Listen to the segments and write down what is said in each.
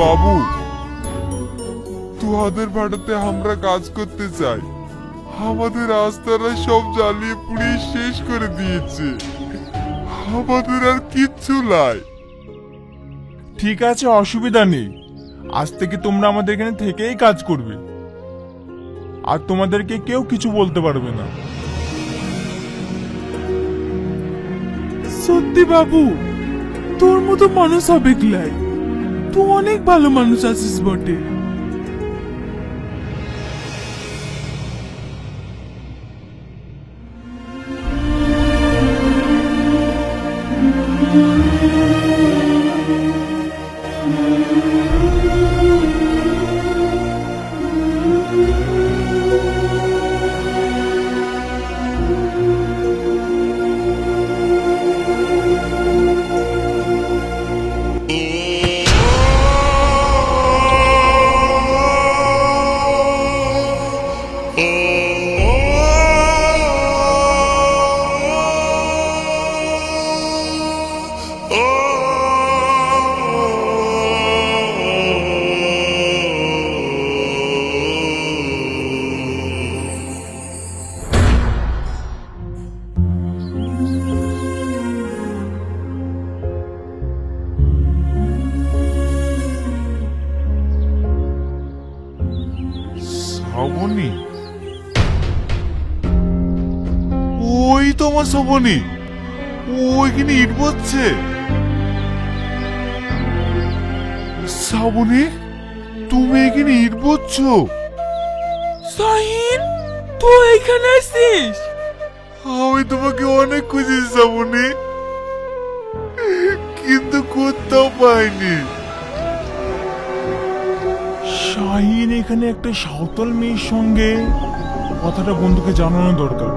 বাবু তোহাদের ভাড়াতে আমরা কাজ করতে চাই। আমাদের রাস্তারা সব জ্বালিয়ে পুড়িয়ে শেষ করে দিয়েছে। আমাদের আর কিচ্ছু নাই। ঠিক আছে অসুবিধা নেই। আজ থেকে তোমরা আমাদের এখানে থেকেই কাজ করবে। আর তোমাদেরকে কেউ কিছু বলতে পারবে না। সত্যি বাবু তোর মতো মানুষ হবে ক্লাই তুই অনেক ভালো মানুষ আছিস বটে। ওই তো আমার শ্রাবণী ওইখানে ইট বসছে শ্রাবণী তুমি এখানে ইট বসছো শাহিন তুই এখানে আসিস আমি তোমাকে অনেক খুঁজেছি শ্রাবণী কিন্তু কোথাও পাইনি। শাহিন এখানে একটা সাঁওতাল মেয়ের সঙ্গে কথাটা বন্ধুকে জানানো দরকার।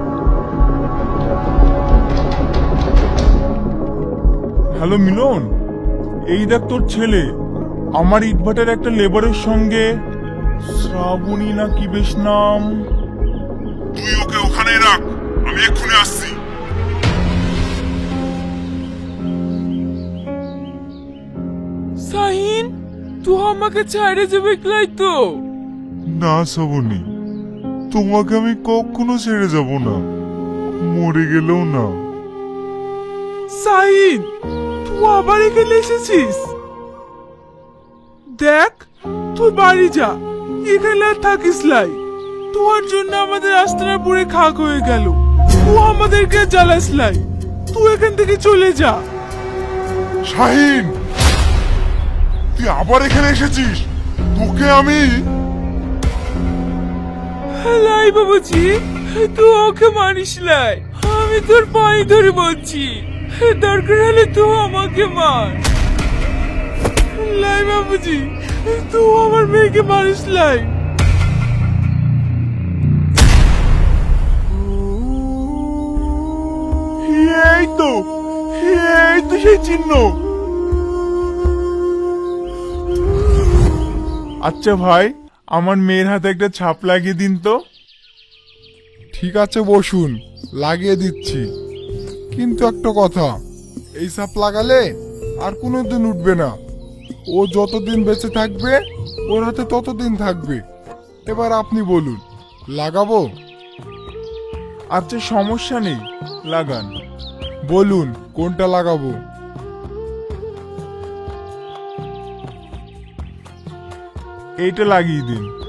হ্যালো মিলন এই দেখ তোর ছেলে আমার ইটভাটার একটা লেবারের সঙ্গে শ্রাবণী না কি বেশ নাম? তুই ওকে ওখানে রাখ আমি এক্ষুনি আসছি। শাহিন তুই আমাকে ছাড়ে যাবে ক্লাই তো? না শ্রাবণী তোমাকে আমি কখনো ছেড়ে যাব না মরে গেলেও না। তুই আবার এখানে এসেছিস? দেখ তুই বাড়ি যা এখানে আর থাকিস লাই। তোর জন্য আমাদের আস্তানা পুড়ে খাক হয়ে গেল। তুই আমাদেরকে জ্বালাস লাই। তুই এখান থেকে চলে যা। শাহিন তুই আবার এখানে এসেছিস? তোকে আমি লাই বাবুজি তুই ওকে মারিস লাই। আমি তোর পায়ে ধরে বলছি। দরকার হলে তুই আমাকে মার। লাই বাবুজি, তুই আমার মেয়েকে মারিস লাই। এই তো এই তো সেই চিহ্ন। আচ্ছা ভাই, আমার মেয়ের হাতে একটা ছাপ লাগিয়ে দিন তো। ঠিক আছে, বসুন, লাগিয়ে দিচ্ছি। কিন্তু একটা কথা, এই সাপ লাগালে আর কোনোদিন উঠবে না। ও যতদিন বেঁচে থাকবে, ওর হাতে ততদিন থাকবে। এবার আপনি বলুন, লাগাবো? আচ্ছা সমস্যা নেই, লাগান। বলুন, কোনটা লাগাবো? এইটা লাগিয়ে দিন।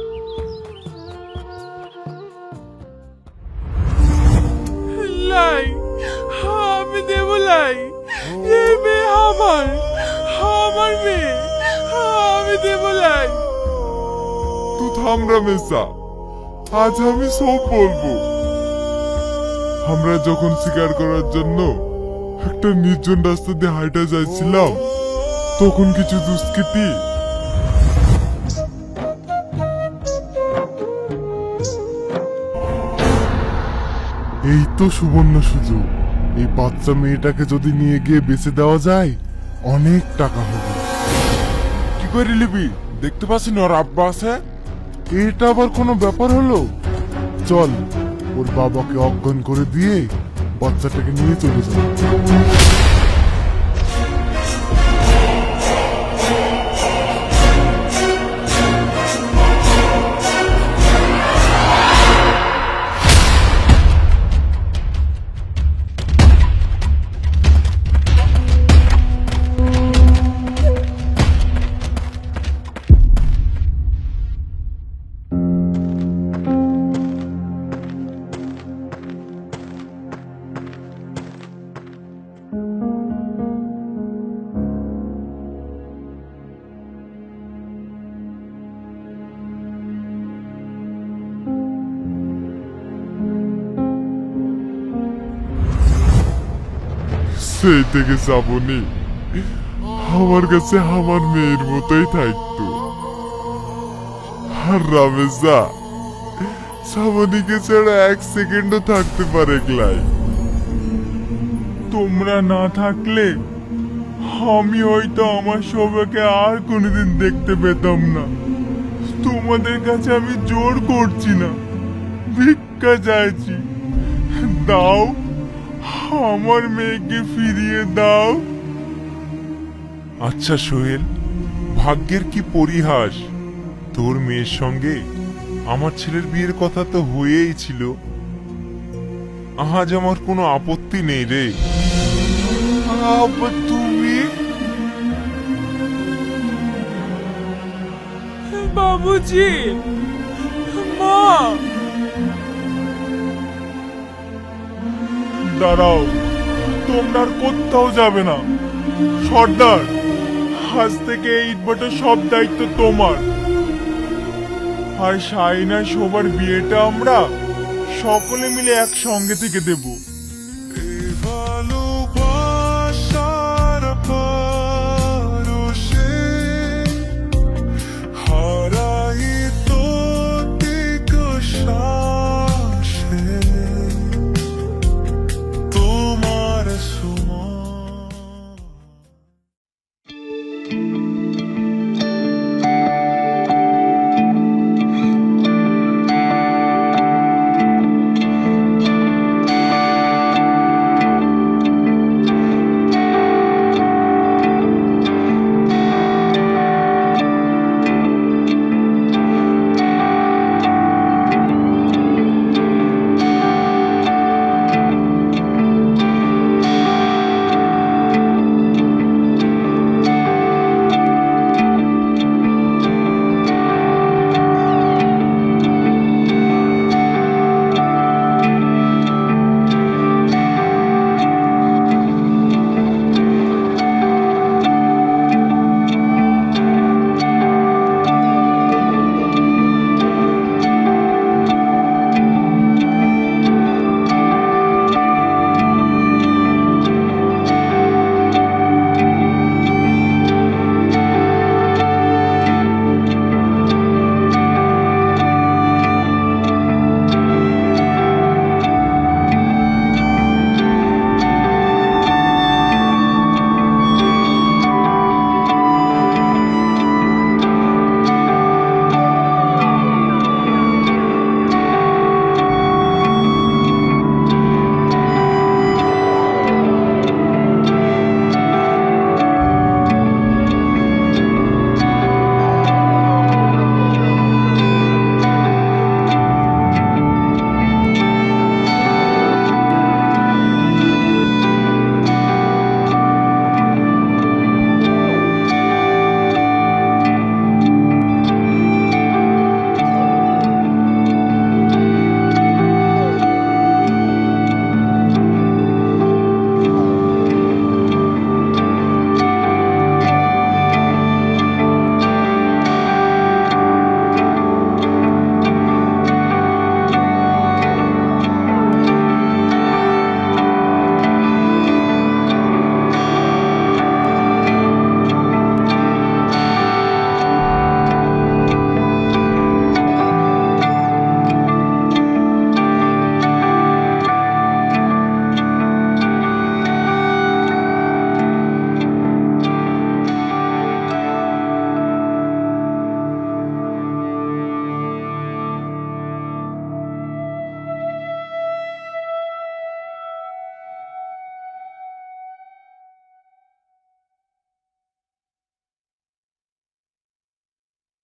হামরা মেসা, আজ আমি সব বলব। আমরা যখন শিকার করার জন্য একটা নির্জন রাস্তা দিয়ে হাঁটা যাচ্ছিলাম, তখন কিছু দুষ্কৃতি এই তো সুবর্ণ সুযোগ। এই বাচ্চা মেয়েটাকে যদি নিয়ে গিয়ে বেঁচে দেওয়া যায়, অনেক টাকা হবে। কি করে লিবি দেখতে পাচ্ছি না আব্বা আছে। এটা আবার কোনো ব্যাপার হলো? চল, ওর বাবাকে অজ্ঞান করে দিয়ে বাচ্চাটাকে নিয়ে চলে যাও সেই থেকে শ্রাবণী আমার কাছে আমার মেয়ের মতোই থাকতো। আর শ্রাবণীকে ছাড়া এক সেকেন্ডও থাকতে পারে ক্লাই তোমরা না থাকলে আমি হয়তো আমার সবাইকে আর কোনোদিন দেখতে পেতাম না। তোমাদের কাছে আমি জোর করছি না। ভিক্ষা চাইছি। দাও। আমার মেয়েকে ফিরিয়ে দাও। আচ্ছা সোহেল ভাগ্যের কি পরিহাস? তোর মেয়ের সঙ্গে আমার ছেলের বিয়ের কথা তো হয়েই ছিল। আজ আমার কোনো আপত্তি নেই রে। তুমি বাবুজি মা! দাঁড়াও, তোমরা আর কোথাও যাবে না। সর্দার, আজ থেকে এই ইটভাটার সব দায়িত্ব তোমার। আর সাইনা সবার বিয়েটা আমরা সকলে মিলে একসঙ্গে থেকে দেবো।